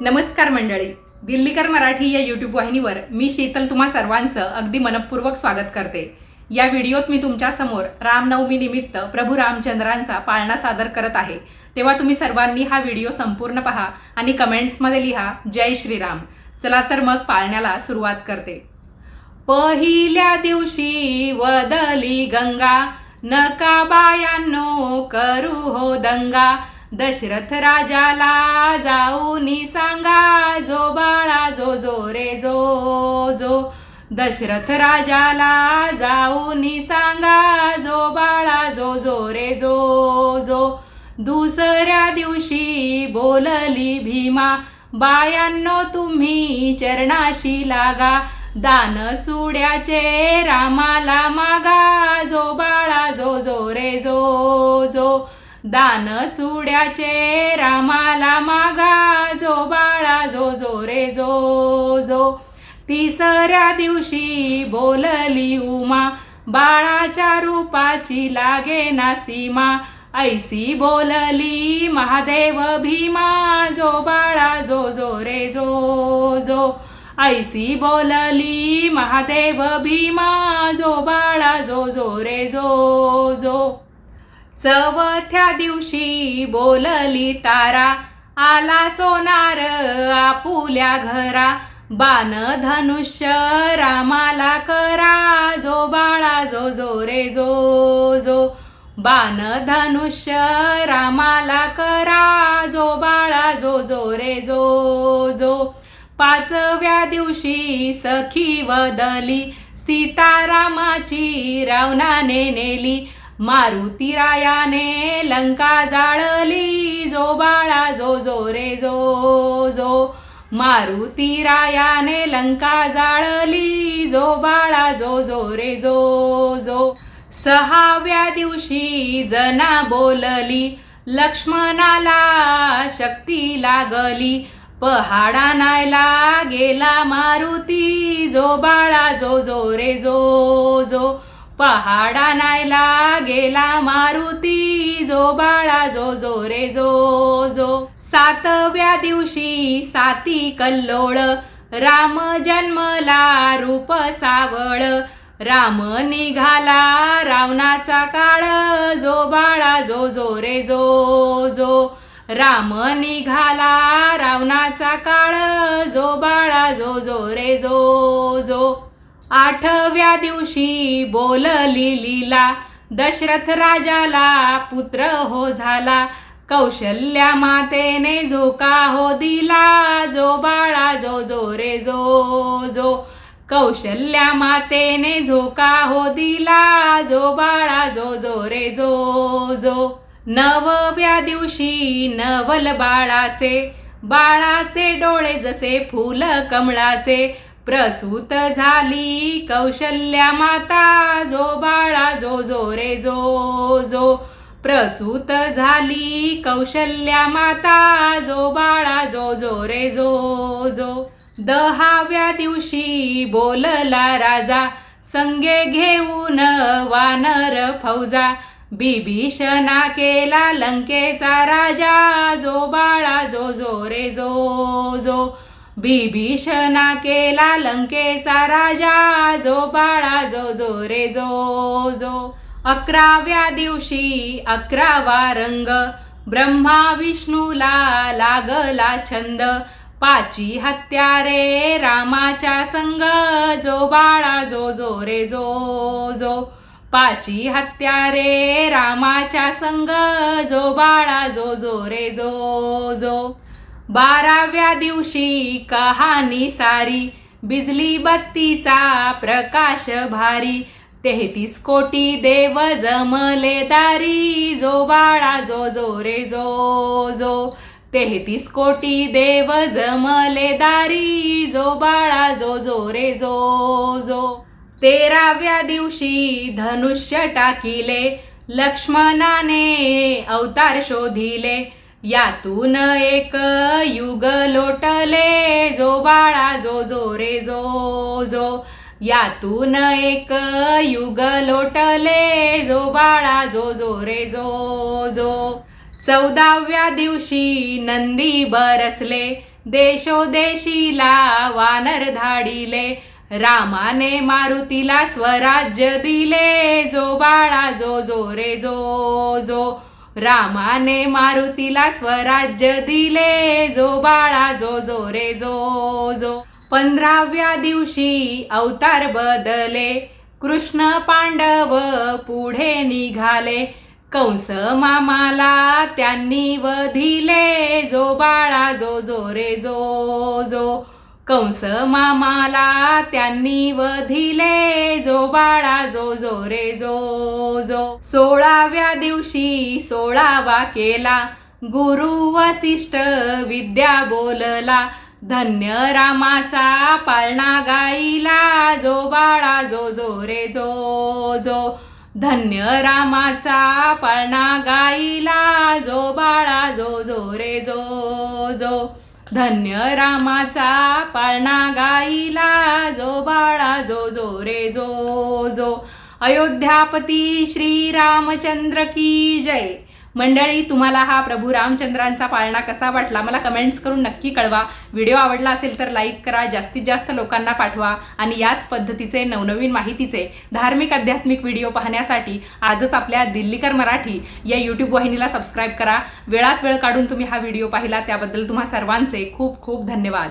नमस्कार मंडळी. दिल्लीकर मराठी या यूट्यूब वाहिनीवर मी शीतल तुम्हा सर्वांचं अगदी मनपूर्वक स्वागत करते. या व्हिडिओत मी तुमच्यासमोर रामनवमीनिमित्त रामनवमी निमित्त प्रभू रामचंद्रांचा पाळणा सादर करत आहे. तेव्हा तुम्ही सर्वांनी हा व्हिडिओ संपूर्ण पहा आणि कमेंट्समध्ये लिहा जय श्रीराम. चला तर मग पाळण्याला सुरुवात करते. पहिल्या दिवशी वदली गंगा नका बायांनो करू हो दंगा. दशरथ राजाला जाऊनी सांगा जो बाळा जो जो रे जो जो. दशरथ राजाला जाऊनी सांगा जो बाळा जो जो रे जो जो. दुसऱ्या दिवशी बोलली भीमा बायांनो तुम्ही चरणाशी लागा दान चुड्याचे रामाला मागा जो बाळा जो जो रे जो जो. दान चुड्याचे रामाला मागा जो बाळा जो जो रे जो जो. तिसऱ्या दिवशी बोलली उमा बाळाच्या रूपाची लागे ना सीमा. ऐसी बोलली महादेव भीमा जो बाळा जो जो रे जो जो. ऐसी बोलली महादेव भीमा जो बाळा जो जो रे जो जो. चवथ्या दिवशी बोलली तारा आला सोनार आपुल्या घरा. बाण धनुष्य रामाला करा जो बाळा जो जो रे जो जो. बाण धनुष्य रामाला करा जो बाळा जो जो रे जो जो. पाचव्या दिवशी सखी वदली सीतारामाची रावणाने नेली. मारुती रायाने लंका जाळली. जो बाळा जो जो रे जो जो. मारुती रायाने लंका जाळली. जो बाळा जो जो रे जो जो. सहाव्या दिवशी जना बोलली. लक्ष्मणाला शक्ती लागली. पहाडा नायला गेला मारुती. जो बाळा जो जो रे जो जो. पहाडा नायला गेला मारुती जो बाळा जो जो रे जो जो. सातव्या दिवशी साती कल्लोळ राम जन्मला रूप सावळ. राम निघाला रावणाचा काळ जो बाळा जो जो रे जो जो. राम निघाला रावणाचा काळ जो बाळा जो जो रे जो जो. आठव्या दिवशी बोलली लीला. दशरथ राजाला पुत्र हो झाला. कौशल्या मातेने झोका हो दिला. जो बाळा जो जो रे जो जो. कौशल्या मातेने झोका हो दिला. जो बाळा जो जो रे जो जो. नवव्या दिवशी नवल बाळाचे. बाळाचे डोळे जसे फुल कमळाचे. प्रसूत झाली कौशल्या माता जो बाळा जो जो रे जो जो. प्रसूत झाली कौशल्या माता जो बाळा जो जो रे जो जो. दहाव्या दिवशी बोलला राजा संगे घेऊन वानर फौजा. बिभीषणा केला लंकेचा राजा जो बाळा जो जो रे जो जो. बिभीषणा केला लंकेचा राजा. जो बाळा जो जो रे जो जो. अकराव्या दिवशी अकरावा रंग. ब्रह्मा विष्णूला लागला छंद. पाची हत्या रे रामाच्या संग. जो बाळा जो जो रे जो जो. पाची हत्यारे रामाच्या संग. जो बाळा जो जो रे जो जो. बाराव्या दिवशी कहाणी सारी बिजली बत्तीचा प्रकाश भारी तेहतीस कोटी देव जमले दारी जो बाळा जो जो रे जो जो. तेहतीस कोटी देव जमले दारी जो बाळा जो जो रे जो जो. तेराव्या दिवशी धनुष्य टाकिले लक्ष्मणाने अवतार शोधिले यातून एक युग लोटले जो बाळा जो जो रे जो जो. यातून एक युग लोटले जो बाळा जो जो रे जो जो. चौदाव्या दिवशी नंदी बरसले देशोदेशीला वानर धाडिले. रामाने मारुतीला स्वराज्य दिले जो बाळा जो जो रे जो जो. रामाने मारुतीला स्वराज्य दिले. जो बाळा जो जो रे जो जो. पंधराव्या दिवशी अवतार बदले. कृष्ण पांडव पुढे निघाले. कंस मामाला त्यांनी वधिले जो बाळा जो जो रे जो जो. कंस मामाला त्यांनी वधिले जो बाळा जो जो रे जो जो. सोळाव्या दिवशी सोळावा केला. गुरु वसिष्ठ विद्या बोलला. धन्य रामाचा पाळणा गाईला. जो बाळा जो जो रे जो जो. धन्य रामाचा पाळणा गाईला. जो बाळा जो जो रे जो जो. धन्य रामाचा पाळणा गाईला जो बाळा जो जो रे जो जो. अयोध्यापती श्रीरामचंद्र की जय. मंडळी तुम्हाला हा प्रभू रामचंद्रांचा पाळणा कसा वाटला? मला कमेंट्स करून नक्की कळवा. व्हिडिओ आवडला असेल तर लाईक करा जास्तीत जास्त लोकांना पाठवा आणि याच पद्धतीचे नवनवीन माहितीचे धार्मिक आध्यात्मिक व्हिडिओ पाहण्यासाठी आजच आपल्या दिल्लीकर मराठी या यूट्यूब वाहिनीला सबस्क्राईब करा. वेळात वेळ काढून तुम्ही हा व्हिडिओ पाहिला त्याबद्दल तुम्हा सर्वांचे खूप खूप धन्यवाद.